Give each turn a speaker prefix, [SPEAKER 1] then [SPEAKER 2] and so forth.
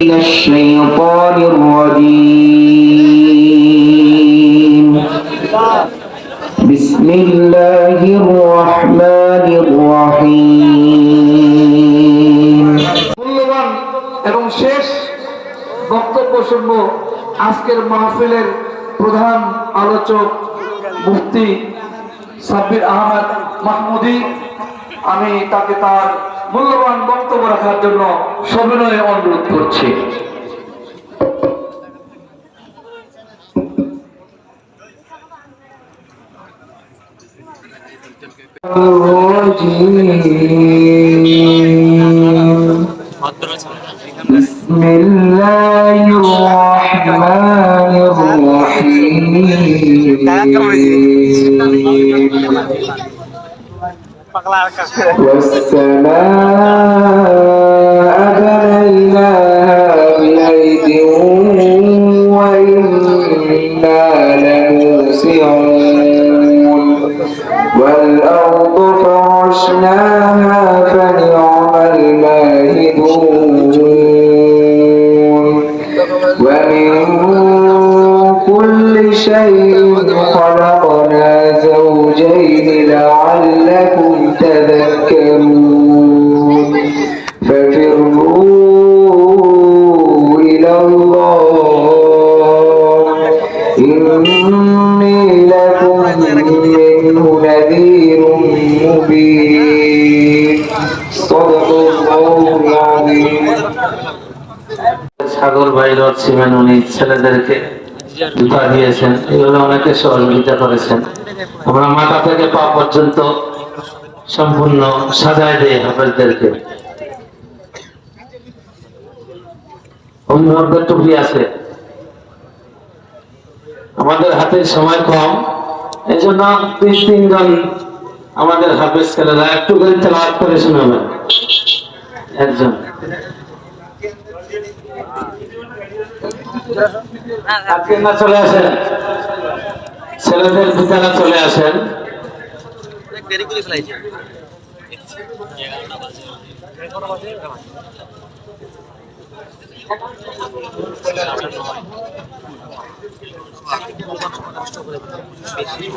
[SPEAKER 1] من الشيطان الرجيم بسم الله الرحمن الرحيم
[SPEAKER 2] মূল্যবান এবং শেষ বক্তব্য শুনব আজকের মাহফিলের প্রধান আলোচক মুফতি সাব্বির আহমেদ মাহমুদি আমি তাকে তার মূল্যবান বক্তব্য রাখার জন্য সবিনয়ে অনুরোধ করছি
[SPEAKER 1] الرجيم بسم الله الرحمن الرحيم والسماء بنيناها بأيد وإنا لموسعون. والأرض فرشناها فنعم الماهدون. ومن كل شيء خلقنا زوجين إني لكم منه نذير مبين صدق الله العظيم
[SPEAKER 3] সাগর ভাইরত সিমেন উনি ছেলেদেরকে জুতা দিয়েছেন এগুলো অনেকে সহযোগিতা করেছেন আমরা মাথা থেকে পা পর্যন্ত সম্পূর্ণ সাজায় দেয় হাফেজদেরকে অভিভাবকদের টুপি আছে আমাদের হাতে সময় কম এই জন্য তিন তিনজন আমাদের হাফেজ ছেলেরা একটু করে তেলাওয়াত করে শোনাবেন। একজন। না চলে আসেন। ছেলেদের চলে আসেন।
[SPEAKER 4] もうちょっとこっちもね。